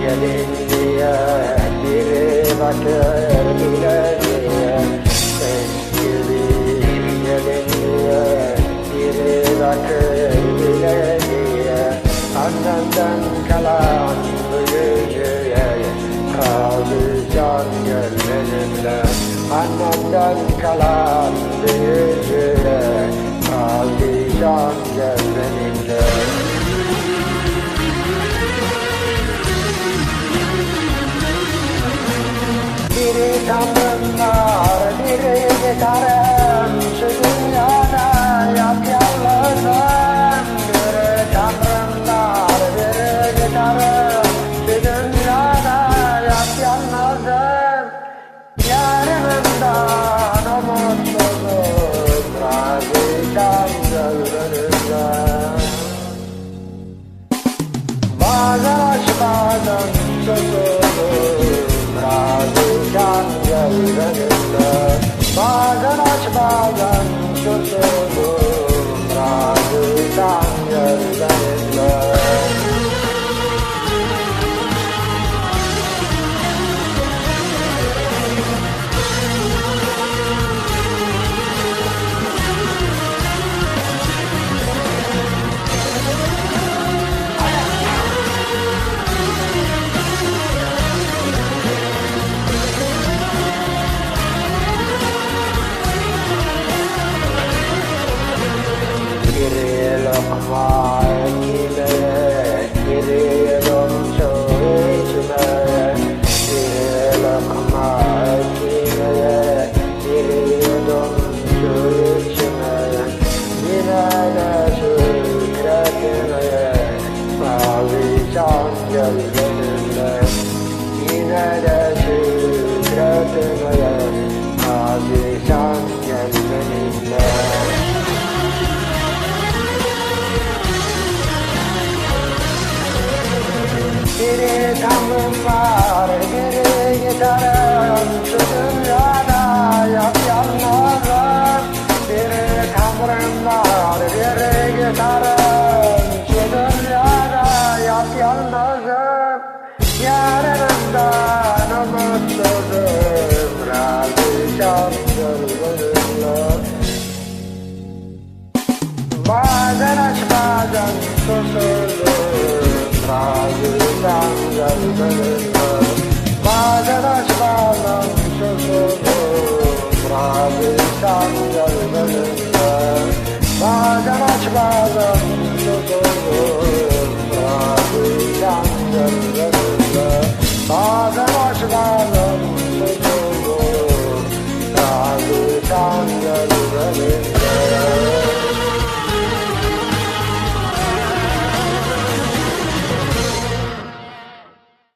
gelinliğe Biri bakır bilediğe Eski bir gelinliğe Biri bakır bilediğe Annemden kalan büyücüye Kaldı can Annemden kalan büyücüye Kaldı can gel benimle Biri gitarım Şu dünyada yap yalnızım Biri tanrımlar, biri gitarım Şu dünyada yap yalnızım içmeye Yine de mavi can gel benimle Biri tanrım var, biri gitarım hatırlar Bazen aşmalanmış özürüm Razı insan görmelimler Bazen aşmalanmış özürüm Razı insan görmelimler Bazen